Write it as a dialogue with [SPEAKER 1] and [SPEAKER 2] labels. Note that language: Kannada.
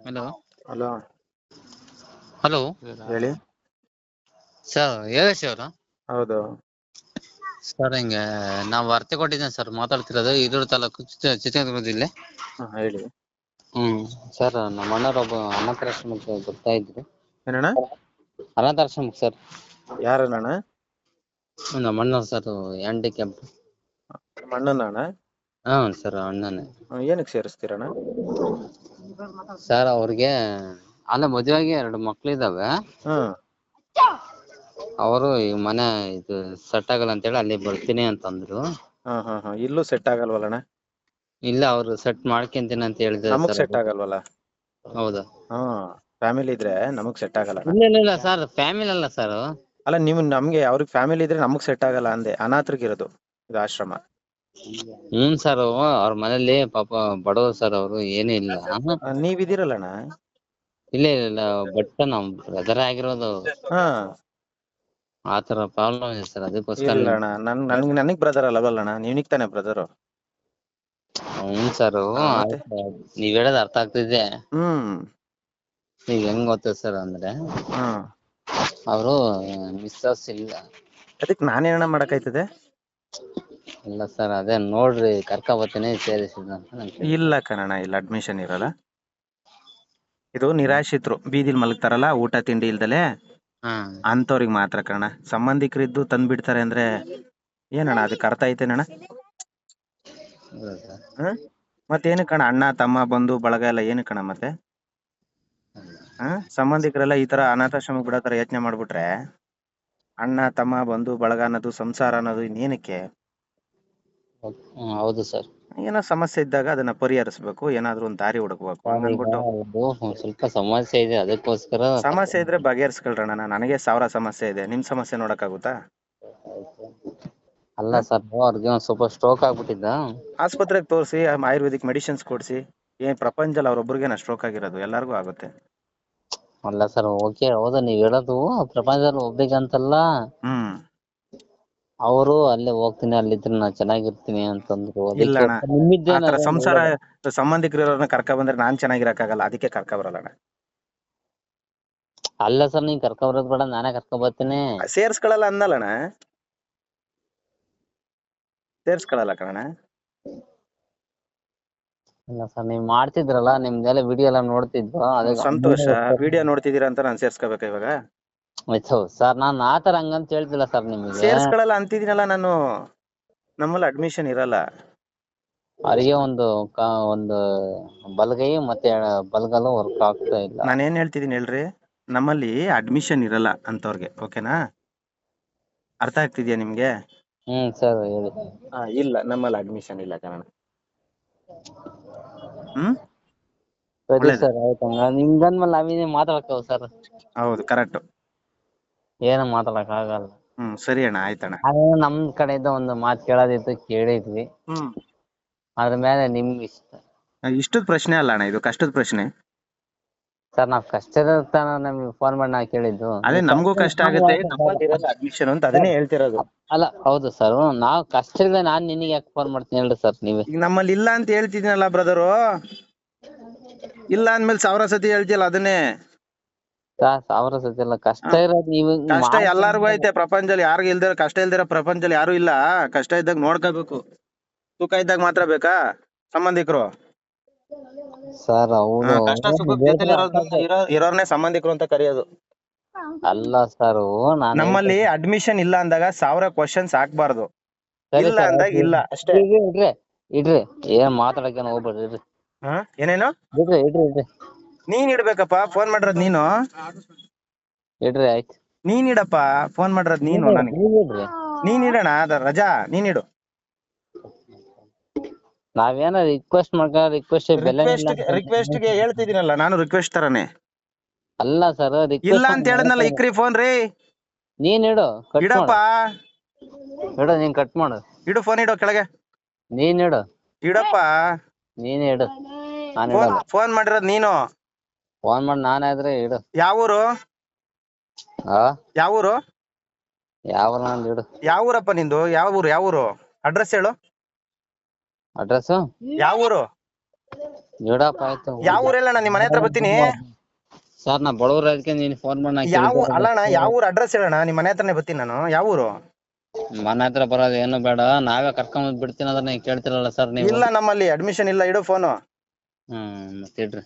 [SPEAKER 1] ಹಲೋ?
[SPEAKER 2] ಹಲೋ.
[SPEAKER 1] ಹಲೋ?
[SPEAKER 2] ಹೇಳಿ.
[SPEAKER 1] ಸರ್ ಯೋಗೇಶ್ ಅವರಾ?
[SPEAKER 2] ಹೌದು.
[SPEAKER 1] ಸರ್ ಹಿಂಗೆ ನಾವು ವಾರ್ತೆ ಕೊಟ್ಟಿದ್ದೇನೆ ಸರ್ ಮಾತಾಡ್ತಿರೋದು ಹಿರಿಯೂರು ತಾಲೂಕು ಚಿತ್ರ ಚಿತ್ರದುರ್ಗ ಜಿಲ್ಲೆ
[SPEAKER 2] ಹಾ ಹೇಳಿ.
[SPEAKER 1] ಹ್ಮ್ ಸರ್ ನಮ್ಮ ಅಣ್ಣರೊಬ್ಬ ಅನಾಥಾಶ್ರಮಕ್ಕೆ ಬರ್ತಾ ಇದ್ರು.
[SPEAKER 2] ಏನಣ್ಣ?
[SPEAKER 1] ಅನಾಥಾಶ್ರಮಕ್ಕೆ ಸರ್.
[SPEAKER 2] ಯಾರಣ್ಣ
[SPEAKER 1] ನಮ್ಮ ಅಣ್ಣ ಸರ್ ಹ್ಯಾಂಡಿಕ್ಯಾಪ್
[SPEAKER 2] ನಮ್ಮ ಅಣ್ಣನ ಅಣ್ಣ
[SPEAKER 1] ಹಾ ಸರ್ ಅಣ್ಣನೇ.
[SPEAKER 2] ಏನಕ್ಕೆ ಸೇರಿಸ್ತೀರಣ್ಣ?
[SPEAKER 1] ಸರ್ ಅವ್ರಿಗೆ ಅಲ್ಲ ಮದುವೆಗೆ ಎರಡು ಮಕ್ಳಿದಾವೆ
[SPEAKER 2] ಹಾ.
[SPEAKER 1] ಅವರು ಈ ಮನೆ ಇದು ಸೆಟ್ ಆಗಲ್ಲ ಅಂತೇಳಿ ಅಲ್ಲಿ ಬರ್ತೀನಿ ಅಂತಂದ್ರು.
[SPEAKER 2] ಹಾ ಹಾ ಹಾ. ಇಲ್ಲೂ ಸೆಟ್ ಆಗಲ್ವಲ್ಲಣ್ಣ
[SPEAKER 1] ಇಲ್ಲ ಅವ್ರು ಸೆಟ್ ಮಾಡ್ಕೊಂತೀನಿ ಅಂತ ಹೇಳಿದ್ರು
[SPEAKER 2] ನಮಗ್ ಸೆಟ್ ಆಗಲ್ವಲ್ಲ?
[SPEAKER 1] ಹೌದಾ.
[SPEAKER 2] ಹಾ ಫ್ಯಾಮಿಲಿ ಇದ್ರೆ ನಮಗ್ ಸೆಟ್ ಆಗಲ್ಲ
[SPEAKER 1] ಇಲ್ಲ ಇಲ್ಲ ಇಲ್ಲ ಸರ್ ಫ್ಯಾಮಿಲಿ ಅಲ್ಲ ಸರ್
[SPEAKER 2] ಅಲ್ಲ ನೀವು ನಮ್ಗೆ ಅವ್ರಿಗೆ ಫ್ಯಾಮಿಲಿ ಇದ್ರೆ ನಮಗ್ ಸೆಟ್ ಆಗಲ್ಲ ಅಂದೆ. ಅನಾಥರಿಗಿರೋದು. ಇದು ಆಶ್ರಮ.
[SPEAKER 1] ಹ್ಮ್ ಸರ್ ಅವ್ರ ಮನೇಲಿ ಪಾಪ ಬಡವ್ರು ಸರ್ ಅವರು ಏನೂ ಇಲ್ಲ.
[SPEAKER 2] ಇದಿರಲ್ಲ ನೀವಿದಿರಲ್ಲಣ್ಣ
[SPEAKER 1] ಇಲ್ಲ ಇಲ್ಲ ಇಲ್ಲ. ಬಟ್ ನಮ್ ಬ್ರದರ್ ಆಗಿರೋದು.
[SPEAKER 2] ಹಾ.
[SPEAKER 1] ಆತರ ಪ್ರಾಬ್ಲಮ್ ಇದೆ ಸರ್ ಅದಕ್ಕೋಸ್ಕರ
[SPEAKER 2] ಇಲ್ಲ ಅಣ್ಣ. ನನ್ ನನ್ಗೆ ನನಗ್ ಬ್ರದರ್ ಅಲ್ಲವಲ್ಲಣ್ಣ ನೀನಿಗ್ ತಾನೇ ಬ್ರದರು
[SPEAKER 1] ಹ್ಮ್ ಸರ್? ನೀವ್ ಹೇಳೋದ್ ಅರ್ಥ ಆಗ್ತಿದೆ.
[SPEAKER 2] ಹ್ಮ್.
[SPEAKER 1] ಈಗ ಹೆಂಗ್ ಗೊತ್ತ ಸರ್ ಅಂದ್ರೆ?
[SPEAKER 2] ಹಾ.
[SPEAKER 1] ಅವರು ಮಿಸ್ಸಸ್ ಇಲ್ಲ.
[SPEAKER 2] ಅದಕ್ ನಾನೇನಣ್ಣ ಮಾಡಕ್ಕಾಯ್ತದೆ
[SPEAKER 1] ಇಲ್ಲ ಸರ್ ಅದೇ ನೋಡ್ರಿ ಕರ್ಕ ಬರ್ತೀನಿ ಸೇರಿಸಿದ
[SPEAKER 2] ಇಲ್ಲ ಕಣಣ್ಣ ಇಲ್ಲ ಅಡ್ಮಿಷನ್ ಇರಲ್ಲ. ಇದು ನಿರಾಶ್ರಿತರು ಬೀದಿಲ್ ಮಲಗ್ತಾರಲ್ಲ ಊಟ ತಿಂಡಿ ಇಲ್ದಲೆ?
[SPEAKER 1] ಹಾ.
[SPEAKER 2] ಅಂತವ್ರಿಗೆ ಮಾತ್ರ ಕಣ ತಂದ ಬಿಡ್ತಾರೆ ಅಂದ್ರೆ ಏನಣ್ಣ ಅದಕ್ಕೆ ಅರ್ಥ ಐತೇನಣ್ಣ?
[SPEAKER 1] ಅಣ್ಣ ಸರ್?
[SPEAKER 2] ಏನು ಮತ್ತೇನು ಕಣ ಅಣ್ಣ ತಮ್ಮ ಬಂಧು ಬಳಗ ಎಲ್ಲ ಏನು ಕಣ ಮತ್ತೆ? ಹಾ? ಸಂಬಂಧಿಕರೆಲ್ಲ ಈ ತರ ಅನಾಥಾಶ್ರಮ ಬಿಡೋ ತರ ಯೋಚನೆ ಮಾಡ್ಬಿಟ್ರೆ ಅಣ್ಣ ತಮ್ಮ ಬಂಧು ಬಳಗ ಅನ್ನೋದು ಸಂಸಾರ ಅನ್ನೋದು ಇನ್ನೇನಕ್ಕೆ?
[SPEAKER 1] ಹೌದು ಸರ್.
[SPEAKER 2] ಏನೋ ಸಮಸ್ಯೆ ಇದ್ದಾಗ ಅದನ್ನ ಪರಿಹರಿಸಬೇಕು ಏನಾದ್ರು ಒಂದು ದಾರಿ ಹುಡುಕ್ಬೇಕು
[SPEAKER 1] ಸ್ವಲ್ಪ ಸಮಸ್ಯೆ ಇದೆ ಅದಕ್ಕೋಸ್ಕರ
[SPEAKER 2] ಸಮಸ್ಯೆ ಇದ್ರೆ ಬಗೆಹರಿಸ್ಕೊಳ್ರಣ್ಣ ನನಗೆ ಸಾವಿರ ಸಮಸ್ಯೆ ಇದೆ. ನಿಮ್ ಸಮಸ್ಯೆ ನೋಡಕ್ಕಾಗುತ್ತಾ?
[SPEAKER 1] ಅಲ್ಲ ಸರ್ ಅವ್ರಿಗೆ ಒಂದ್ ಸ್ವಲ್ಪ ಸ್ಟ್ರೋಕ್ ಆಗ್ಬಿಟ್ಟಿದ್ದ.
[SPEAKER 2] ಆಸ್ಪತ್ರೆಗೆ ತೋರಿಸಿ ಆಯುರ್ವೇದಿಕ್ ಮೆಡಿಸಿನ್ಸ್ ಕೊಡಿಸಿ. ಏನ್ ಪ್ರಪಂಚದಲ್ಲಿ ಅವ್ರೊಬ್ರಿಗೇನ ಸ್ಟ್ರೋಕ್ ಆಗಿರೋದು ಎಲ್ಲರಿಗೂ ಆಗುತ್ತೆ.
[SPEAKER 1] ಅಲ್ಲ ಸರ್ ಓಕೆ ಹೌದು ನೀವ್ ಹೇಳೋದು ಪ್ರಪಂಚದಲ್ಲಿ ಒಬ್ರಿಗೆ ಅಂತಲ್ಲ
[SPEAKER 2] ಹ್ಮ್.
[SPEAKER 1] ಅವರು ಅಲ್ಲೇ ಹೋಗ್ತೀನಿ ಅಲ್ಲಿದ್ರೆ ನಾ ಚೆನ್ನಾಗಿರ್ತೀನಿ ಅಂತಂದ್ರು.
[SPEAKER 2] ಇಲ್ಲ
[SPEAKER 1] ಅದಕ್ಕೆ
[SPEAKER 2] ಅಣ್ಣ.
[SPEAKER 1] ನಿಮ್ಮಿದ್ದೇನಾದ್ರು
[SPEAKER 2] ಆತರ ಸಂಸಾರ ಸಂಬಂಧಿಕರನ್ನ ಕರ್ಕ ಬಂದ್ರೆ ನಾನ್ ಚೆನ್ನಾಗಿರಕ್ಕಾಗಲ್ಲ ಅದಕ್ಕೆ ಕರ್ಕ ಬರಲ್ಲ ಅಣ್ಣ.
[SPEAKER 1] ಅಲ್ಲ ಸರ್ ನೀನ್ ಕರ್ಕೊ ಬರೋದ್ ಬೇಡ ನಾನೇ ಕರ್ಕೊ ಬರ್ತೀನಿ.
[SPEAKER 2] ಸೇರ್ಸ್ಕೊಳಲ್ಲ ಅನ್ನಲ್ಲಣ್ಣ ಸೇರ್ಸ್ಕೊಳಲ್ಲ ಕಣ
[SPEAKER 1] ಇಲ್ಲ ಸರ್ ನೀವ್ ಮಾಡ್ತಿದ್ರಲ್ಲ ನಿಮ್ದೆಲ್ಲ ವಿಡಿಯೋ ಎಲ್ಲ ನೋಡ್ತಿದ್ರು ಅದಕ್ಕೆ
[SPEAKER 2] ಸಂತೋಷ ವಿಡಿಯೋ ನೋಡ್ತಿದೀರಾ ಅಂತ ನಾನ್ ಸೇರ್ಸ್ಕೋಬೇಕಾ ಇವಾಗ.
[SPEAKER 1] ಆಯ್ತು ಸರ್ ನಾನ್ ತರ ಹಂಗಂತ ಹೇಳ್ತಿಲ್ಲ ಸರ್ ನಿಮಗೆ.
[SPEAKER 2] ಸೇರ್ಸ್ಕೊಳಲ್ಲ ಅಂತಿದ್ದೀನಲ್ಲ ನಾನು. ನಮ್ಮಲ್ಲಿ ಅಡ್ಮಿಷನ್ ಇರಲ್ಲ.
[SPEAKER 1] ಅವರಿಗೆ ಒಂದು ಕ- ಒಂದು ಬಲಗೈ ಮತ್ತೆ ಬಲಗಲು ವರ್ಕ್ ಆಗ್ತಾ ಇಲ್ಲ.
[SPEAKER 2] ನಾನು ಏನ್ ಹೇಳ್ತಿದೀನಿ ಹೇಳ್ರಿ ನಮ್ಮಲ್ಲಿ ಅಡ್ಮಿಷನ್ ಇರಲ್ಲ ಅಂತವ್ರಿಗೆ ಓಕೆನಾ? ಅರ್ಥ ಆಗ್ತಿದ್ಯಾ ನಿಮ್ಗೆ?
[SPEAKER 1] ಹ್ಮ್ ಸರ್ ಹೇಳಿ.
[SPEAKER 2] ಆ, ಇಲ್ಲ ನಮ್ಮಲ್ಲಿ ಅಡ್ಮಿಷನ್ ಇಲ್ಲ ಕಣ ಹ್ಮ್?
[SPEAKER 1] ಸರಿ
[SPEAKER 2] ಒಳ್ಳೇದು.
[SPEAKER 1] ಸರ್ ಆಯ್ತು ಹಂಗ ನಿಮ್ಗಂದ್ಮೇಲೆ ನಾವೇನೇ ಮಾತಾಡ್ತೇವೆ ಸರ್.
[SPEAKER 2] ಹೌದು ಕರೆಕ್ಟ್
[SPEAKER 1] ಏನು ಮಾತಾಡಕ್ ಆಗಲ್ಲ.
[SPEAKER 2] ಹ್ಮ್ ಸರಿ ಅಣ್ಣ ಆಯ್ತಣ್ಣ
[SPEAKER 1] ಅದೇ ನಮ್ ಕಡೆಯಿಂದ ಒಂದು ಮಾತು ಕೇಳೋದಿತ್ತು ಕೇಳಿದ್ವಿ.
[SPEAKER 2] ಹ್ಮ್.
[SPEAKER 1] ಅದ್ರ ಮೇಲೆ ನಿಮ್ ಇಷ್ಟ.
[SPEAKER 2] ಇಷ್ಟದ ಪ್ರಶ್ನೆ ಅಲ್ಲ ಅಣ್ಣ ಇದು ಕಷ್ಟದ ಪ್ರಶ್ನೆ.
[SPEAKER 1] ಸರ್ ನಾವ್ ಕಷ್ಟದ ತಾನ ನಮ್ಗೆ ಫೋನ್ ಮಾಡಿ ನಾ ಕೇಳಿದ್ದು.
[SPEAKER 2] ಅದೇ ನಮಗೂ ಕಷ್ಟ ಆಗುತ್ತೆ ಅಡ್ಮಿಷನ್ ಅಂತ ಅದನ್ನೇ ಹೇಳ್ತಿರೋದು.
[SPEAKER 1] ಅಲ್ಲ ಹೌದು ಸರ್ ನಾವ್ ಇಲ್ಲದೆ ನಾನ್ ನಿನಗೆ ಯಾಕೆ ಫೋನ್ ಮಾಡ್ತೀನಿ ಹೇಳ್ರಿ ಸರ್ ನೀವೇ.
[SPEAKER 2] ಈಗ ನಮ್ಮಲ್ಲಿ ಇಲ್ಲ ಅಂತ ಹೇಳ್ತಿದ್ದೀನಲ್ಲ ಬ್ರದರು ಇಲ್ಲ ಅಂದ್ಮೇಲೆ ಸಾವಿರ ಸತಿ ಹೇಳ್ತಿಯಲ್ಲ ಅದನ್ನೇ.
[SPEAKER 1] ಸಾವಿರ ಸತಿ ಅಲ್ಲ ಕಷ್ಟ ಇರೋದು ಇವಾಗ
[SPEAKER 2] ಕಷ್ಟ ಎಲ್ಲಾರ್ಗು ಐತೆ ಪ್ರಪಂಚದಲ್ಲಿ ಯಾರಿಗೂ ಇಲ್ದಿರ ಕಷ್ಟ ಇಲ್ದಿರ ಪ್ರಪಂಚದಲ್ಲಿ ಯಾರು ಇಲ್ಲ. ಕಷ್ಟ ಇದ್ದಾಗ ನೋಡ್ಕೋಬೇಕು. ಸುಖ ಇದ್ದಾಗ ಮಾತ್ರ ಬೇಕಾ? ಸಂಬಂಧಿಕರು?
[SPEAKER 1] ಸರ್ ಹೌದು
[SPEAKER 2] ಕಷ್ಟ ಸುಖ ಇರೋರ್ನೇ ಸಂಬಂಧಿಕರು ಅಂತ ಕರೆಯೋದು.
[SPEAKER 1] ಅಲ್ಲ ಸರ್
[SPEAKER 2] ನಮ್ಮಲ್ಲಿ ಅಡ್ಮಿಷನ್ ಇಲ್ಲ ಅಂದಾಗ ಸಾವಿರ ಕ್ವಶನ್ಸ್ ಹಾಕ್ಬಾರ್ದು. ಇಲ್ಲ ಅಂದಾಗ ಇಲ್ಲ ಅಷ್ಟೇ.
[SPEAKER 1] ಇಡ್ರಿ ಇಡ್ರಿ ಏನ್ ಮಾತಾಡಕ್ಕೆ ಹೋಗ್ಬೇಡ್ರಿ ಇಡ್ರಿ
[SPEAKER 2] ಹಾ? ಏನೇನು?
[SPEAKER 1] ಇಡ್ರಿ ಇಡ್ರಿ ಇಡ್ರಿ
[SPEAKER 2] ನೀನ್ ಇಡ್ಬೇಕಪ್ಪ ಫೋನ್ ಮಾಡಿರೋದ್ ನೀನು.
[SPEAKER 1] ಇಡ್ರಿ ಆಯ್ತು.
[SPEAKER 2] ನೀನ್ ಇಡಪ್ಪ ಫೋನ್ ಮಾಡಿರೋದ್ ನೀನು ನನಗೆ.
[SPEAKER 1] ನೀವ್ ಇಡ್ರಿ.
[SPEAKER 2] ನೀನ್ ಇಡೋಣ ಅದ ರಜಾ ನೀನ್ ಇಡು.
[SPEAKER 1] ನಾವೇನ ರಿಕ್ವೆಸ್ಟ್ ಮಾಡ್ಕ ರಿಕ್ವೆಸ್ಟ್ ಬೆಲೆ
[SPEAKER 2] ರಿಕ್ವೆಸ್ಟ್ ರಿಕ್ವೆಸ್ಟ್ಗೆ ಹೇಳ್ತಿದ್ದೀನಲ್ಲ ನಾನು ರಿಕ್ವೆಸ್ಟ್ ತರನೇ.
[SPEAKER 1] ಅಲ್ಲ ಸರ್
[SPEAKER 2] ಇಲ್ಲ ಅಂತ ಹೇಳಿದ್ನಲ್ಲ ಇಕ್ರಿ ಫೋನ್ ರೀ.
[SPEAKER 1] ನೀನ್ ಇಡು ಕಟ್
[SPEAKER 2] ಇಡಪ್ಪ.
[SPEAKER 1] ಮಾಡು ಇಡು ನೀನ್ ಕಟ್ ಮಾಡು.
[SPEAKER 2] ಇಡು ಫೋನ್ ಇಡು ಕೆಳಗೆ.
[SPEAKER 1] ನೀನ್ ಇಡು.
[SPEAKER 2] ಇಡಪ್ಪ.
[SPEAKER 1] ನೀನ್ ಇಡು. ನಾನ್
[SPEAKER 2] ಫೋನ್
[SPEAKER 1] ಇಡಲ್ಲ.
[SPEAKER 2] ಫೋನ್ ಮಾಡಿರೋದ್ ನೀನು.
[SPEAKER 1] ಫೋನ್ ಮಾಡಿ ಆದ್ರೆ ಇಡು.
[SPEAKER 2] ಯಾವೂರು?
[SPEAKER 1] ಆ?
[SPEAKER 2] ಯಾವೂರು?
[SPEAKER 1] ಯಾವ ನಂದು ಇಡು.
[SPEAKER 2] ಯಾವೂರಪ್ಪ ನಿಂದು? ಯಾವ ಊರು ಯಾವ ಊರು ಅಡ್ರೆಸ್ ಹೇಳು.
[SPEAKER 1] ಅಡ್ರೆಸ್?
[SPEAKER 2] ಯಾವ ಊರು
[SPEAKER 1] ಇಡಪ್ಪ ಆಯ್ತು.
[SPEAKER 2] ಯಾವ ಹೇಳಣ್ಣ ನಿಮ್ಮ ಮನೆ ಹತ್ರ ಬರ್ತೀನಿ.
[SPEAKER 1] ಸರ್ ನಾ ಬಡವ್ರ ಅದಕ್ಕೆ ನೀನ್ ಫೋನ್ ಮಾಡಿ ನಾ
[SPEAKER 2] ಯಾವ
[SPEAKER 1] ಊರ್
[SPEAKER 2] ಅಲ್ಲಣ್ಣ ಯಾವ ಊರ್ ಅಡ್ರೆಸ್ ಹೇಳಣ್ಣ? ನಿಮ್ಮ ಮನೆ ಹತ್ರನೇ ಬರ್ತೀನಿ ನಾನು. ಯಾವ ಊರು
[SPEAKER 1] ಮನೆ ಹತ್ರ ಬರೋದು ಏನು ಬೇಡ. ನಾವೇ ಕರ್ಕೊಂಡ್ ಬಿಡ್ತೀನಿ ಅಂದ್ರೆ ನೀವು ಕೇಳ್ತಿರಲ್ಲ ಸರ್ ನೀವು.
[SPEAKER 2] ಇಲ್ಲ ನಮ್ಮಲ್ಲಿ. ಅಡ್ಮಿಷನ್ ಇಲ್ಲ. ಇಡು ಫೋನು
[SPEAKER 1] ಹ್ಮ್ ಮತ್ತೆ ಇಡ್ರಿ.